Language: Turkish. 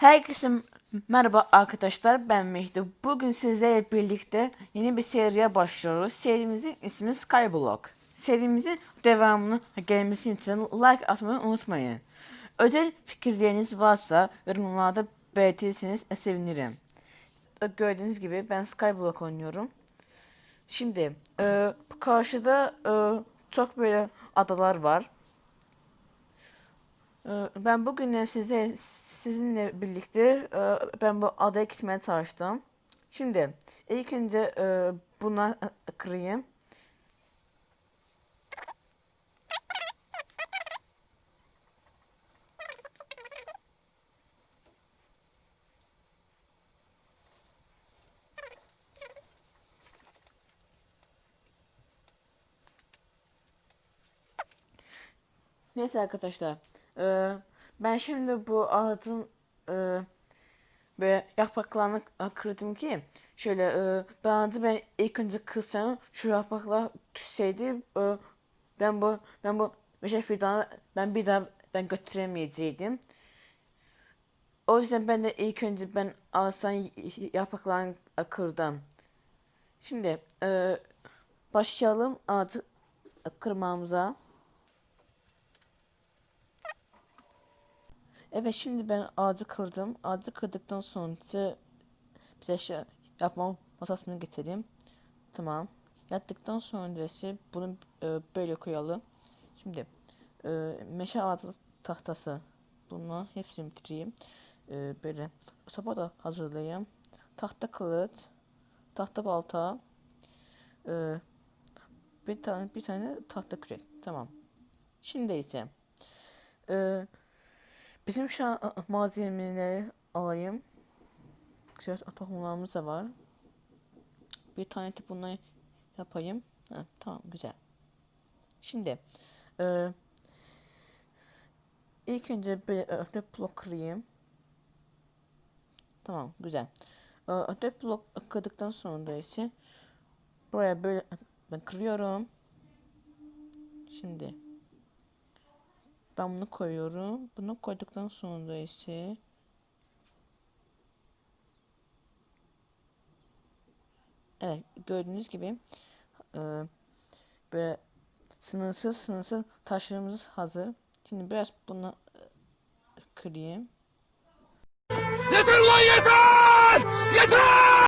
Herkese merhaba arkadaşlar ben Mehdi. Bugün sizlerle birlikte yeni bir seriye başlıyoruz. Serimizin ismi Skyblock. Serimizin devamını gelmesi için like atmayı unutmayın. Özel fikirleriniz varsa yorumlarda belirtirseniz sevinirim. Gördüğünüz gibi ben Skyblock oynuyorum. Şimdi e, karşıda e, çok böyle adalar var. Ee, Ben bugün size sizinle birlikte e, ben bu adaya gitmeye çalıştım. Şimdi ilk önce e, buna e, kırayım. Neyse arkadaşlar. e, ben şimdi bu ağacın e, ve yapraklarını kırdım ki şöyle e, ben de ben ilk önce kırsam şu yapraklar düşseydi e, ben bu ben bu meşe fidanı ben bir daha ben götüremeyecektim. O yüzden ben de ilk önce ben ağaçtan yapraklarını kırdım. Şimdi e, başlayalım ağacı kırmamıza. Evet şimdi ben ağacı kırdım. Ağacı kırdıktan sonra bize şey yapma masasını getireyim. Tamam. Yaptıktan sonra ise bunu e, böyle koyalım. Şimdi e, meşe ağacı tahtası. Bunu hepsini bitireyim. E, böyle sopa da hazırlayayım. Tahta kılıç, tahta balta, e, bir tane bir tane tahta kürek. Tamam. Şimdi ise e, Bizim şu an malzemeleri alayım. Güzel tohumlarımız da var. Bir tane de bunları yapayım. Ha, tamam güzel. Şimdi e, ilk önce böyle dört blok kırayım. Tamam güzel. E, dört blok kırdıktan sonra ise buraya böyle ben kırıyorum. Şimdi ben bunu koyuyorum. Bunu koyduktan sonra ise Evet gördüğünüz gibi e, böyle sınırsız sınırsız taşlarımız hazır. Şimdi biraz bunu e, kırayım. Yeter lan yeter! Yeter!